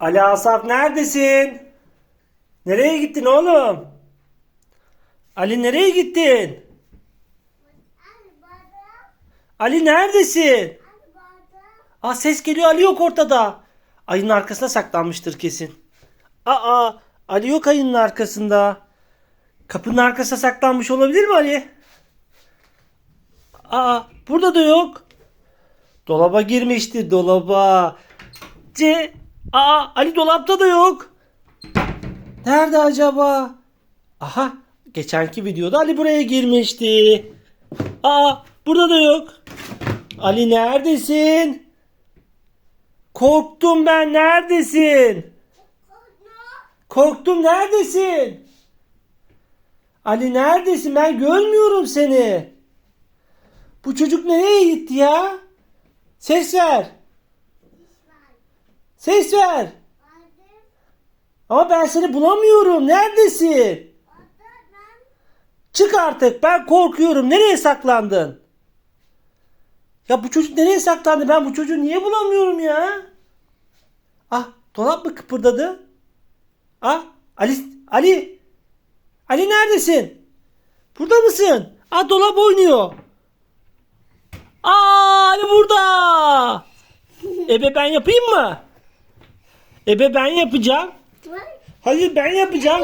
Ali Asaf neredesin? Nereye gittin oğlum? Ali nereye gittin? Ali neredesin? Aa ses geliyor Ali yok ortada. Ayının arkasına saklanmıştır kesin. Aa Ali yok ayının arkasında. Kapının arkasına saklanmış olabilir mi Ali? Aa burada da yok. Dolaba girmişti dolaba. C Aa Ali dolapta da yok. Nerede acaba? Aha geçenki videoda Ali buraya girmişti. Aa burada da yok. Ali neredesin? Korktum ben neredesin? Korktum neredesin? Ali neredesin? Ben görmüyorum seni. Bu çocuk nereye gitti ya? Ses ver. Ses ver. Ama ben seni bulamıyorum. Neredesin? Çık artık. Ben korkuyorum. Nereye saklandın? Ya bu çocuk nereye saklandı? Ben bu çocuğu niye bulamıyorum ya? Ah, dolap mı kıpırdadı? Ah, Ali, Ali. Ali neredesin? Burada mısın? Ah, dolap oynuyor. Aa, Ali burada. Ebe ben yapayım mı? Ebe ben yapacağım. Hayır ben yapacağım.